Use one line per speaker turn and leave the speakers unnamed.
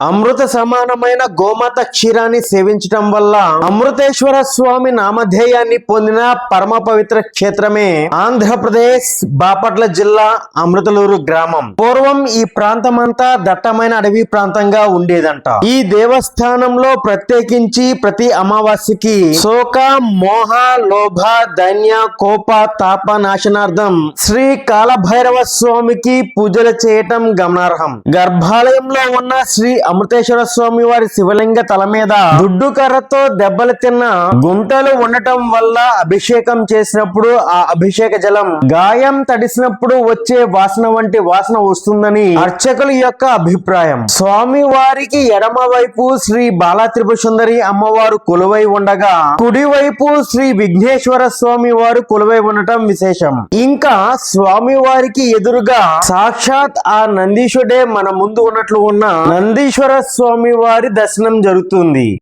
అమృత సమానమైన గోమాత క్షీరాన్ని సేవించటం వల్ల అమృతేశ్వర స్వామి నామధేయాన్ని పొందిన పరమ పవిత్ర క్షేత్రమే ఆంధ్రప్రదేశ్ బాపట్ల జిల్లా అమృతలూరు గ్రామం. పూర్వం ఈ ప్రాంతమంతా దట్టమైన అడవి ప్రాంతంగా ఉండేదంట. ఈ దేవస్థానంలో ప్రత్యేకించి ప్రతి అమావాస్యకి శోక మోహ లోభ ధన్య కోప తాప నాశనార్థం శ్రీ కాలభైరవ స్వామికి పూజలు చేయటం గమనార్హం. గర్భాలయంలో ఉన్న శ్రీ అమృతేశ్వర స్వామి వారి శివలింగ తల మీద దుడ్డు కర్రతో దెబ్బలు తిన్న గుంటలు ఉండటం వల్ల అభిషేకం చేసినప్పుడు ఆ అభిషేక జలం గాయం తడిసినప్పుడు వచ్చే వాసన వంటి వాసన వస్తుందని అర్చకుల యొక్క అభిప్రాయం. స్వామి వారికి ఎడమ వైపు శ్రీ బాలా త్రిపుర సుందరి అమ్మవారు కొలువై ఉండగా కుడివైపు శ్రీ విఘ్నేశ్వర స్వామి వారు కొలువై ఉండటం విశేషం. ఇంకా స్వామి వారికి ఎదురుగా సాక్షాత్ ఆ నందీశుడే మన ముందు ఉన్నట్లు ఉన్న నందీశ్వర స్వామి వారి దర్శనం జరుగుతుంది.